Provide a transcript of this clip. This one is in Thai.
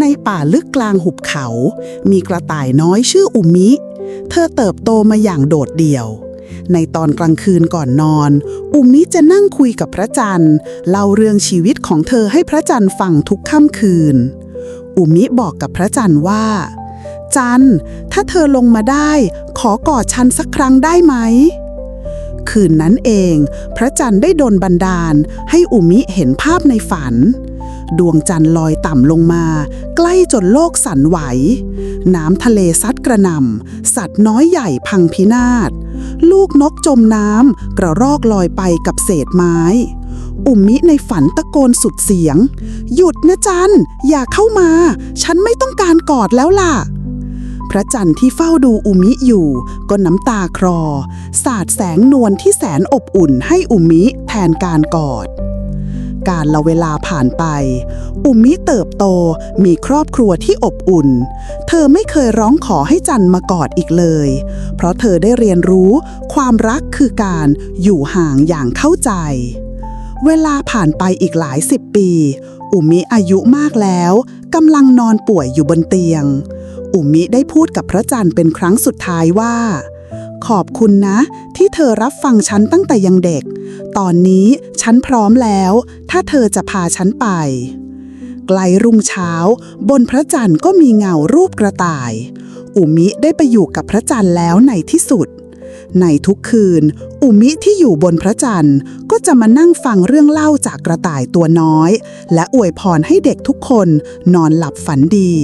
ในป่าลึกกลางหุบเขา มีกระต่ายน้อยชื่ออุมิ เธอเติบโตมาอย่างโดดเดี่ยว ในตอนกลางคืนก่อนนอน อุมิจะนั่งคุยกับพระจันทร์เล่าเรื่องชีวิตของเธอให้พระจันทร์ฟังทุกค่ำคืน อุมิบอกกับพระจันทร์ว่า จันทร์ถ้าเธอลงมาได้ ขอกอดฉันสักครั้งได้ไหมคืนนั้นเอง พระจันทร์ได้ดลบันดาลให้อุมิเห็นภาพในฝัน ดวงจันทร์ลอยต่ำลงมา ใกล้จนโลกสั่นไหว น้ำทะเลซัดกระหน่ำสัตว์น้อยใหญ่พังพินาศ ลูกนกจมน้ำกระรอกลอยไปกับเศษไม้ อุมิในฝันตะโกนสุดเสียง หยุดนะจันอย่าเข้ามา ฉันไม่ต้องการกอดแล้วล่ะพระจันทร์ที่เฝ้าดูอุมิอยู่ ก็น้ำตาคลอ สาดแสงนวลที่แสนอบอุ่นให้อุมิแทนการกอด การละเวลาผ่านไป อุมิเติบโตมีครอบครัวที่อบอุ่น เธอไม่เคยร้องขอให้จันมากอดอีกเลย เพราะเธอได้เรียนรู้ความรักคือการอยู่ห่างอย่างเข้าใจ เวลาผ่านไปอีกหลายสิบปี อุมิอายุมากแล้วกำลังนอนป่วยอยู่บนเตียง อุมิได้พูดกับพระจันทร์เป็นครั้งสุดท้ายว่าขอบคุณนะ ที่เธอรับฟังฉันตั้งแต่ยังเด็ก ตอนนี้ฉันพร้อมแล้ว ถ้าเธอจะพาฉันไป ไกลรุ่งเช้า บนพระจันทร์ก็มีเงารูปกระต่าย อุมิได้ไปอยู่กับพระจันทร์แล้วในที่สุด ในทุกคืน อุมิที่อยู่บนพระจันทร์ก็จะมานั่งฟังเรื่องเล่าจากกระต่ายตัวน้อย และอวยพรให้เด็กทุกคนนอนหลับฝันดี